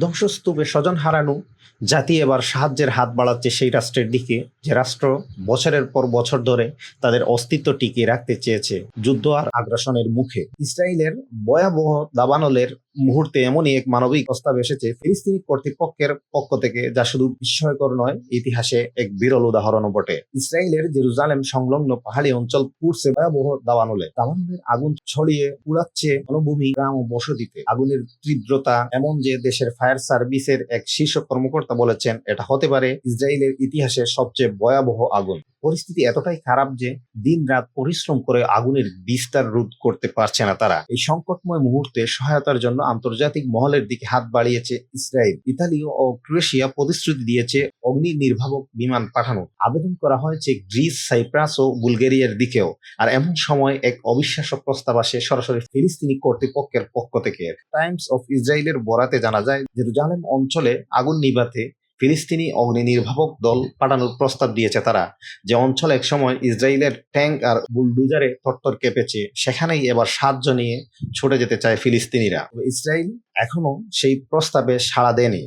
ধ্বংসস্তূপে স্বজন হারানো, জাতি এবার সাহায্যের হাত বাড়াচ্ছে সেই রাষ্ট্রের দিকে, যে রাষ্ট্র বছরের পর বছর ধরে তাদের অস্তিত্ব টিকিয়ে রাখতে চেয়েছে। যুদ্ধ আর আগ্রাসনের মুখে। ইসরায়েলের ভয়াবহ দাবানলের মুহূর্তে এমনই এক মানবিক প্রস্তাব এসেছে, ফিলিস্তিনি কর্তৃপক্ষের পক্ষ থেকে, যা শুধু বিস্ময়কর নয়, ইতিহাসে এক বিরল উদাহরণও বটে। ইসরায়েলের জেরুজালেম সংলগ্ন পাহাড়ি অঞ্চল পুরছে ভয়াবহ দাবানলে, দাবানলের আগুন ছড়িয়ে পুড়াচ্ছে বনভূমি, গ্রাম ও বসতিতে। আগুনের তীব্রতা এমন যে দেশের ফায়ার সার্ভিসের এক শীর্ষ কর্মকর্তা বলেছেন, এটা হতে পারে ইসরায়েলের ইতিহাসের সবচেয়ে ভয়াবহ আগুন। পরিস্থিতি এতটাই খারাপ যে দিন রাত পরিশ্রম করে আগুনের বিস্তার রোধ করতে পারছে না তারা। এই সংকটময় মুহূর্তে সহায়তার জন্য আন্তর্জাতিক মহলের দিকে হাত বাড়িয়েছে ইসরায়েল। ইতালি ও ক্রোয়েশিয়া প্রতিশ্রুতি দিয়েছে অগ্নি নির্ভাবক বিমান পাঠানোর আবেদন করা হয়েছে গ্রিস, সাইপ্রাস ও বুলগেরিয়ার দিকেও। আর এমন সময় এক অবিশ্বাস্য প্রস্তাব আসে সরাসরি ফিলিস্তিনি কর্তৃপক্ষের পক্ষ থেকে। টাইমস অফ ইসরায়েলের বরাতে জানা যায়, জেরুজালেম অঞ্চলে আগুন নিভাতে ফিলিস্তিনি অগ্নি নির্ভাবক দল পাঠানোর প্রস্তাব দিয়েছে তারা, যে অঞ্চল একসময় ইসরায়েলের ট্যাঙ্ক আর বুলডুজারে থরথর কেঁপেছে, সেখানেই এবার সাহায্য নিয়ে ছুটে যেতে চায় ফিলিস্তিনিরা। ইসরায়েল এখনও সেই প্রস্তাবে সাড়া দেয়নি।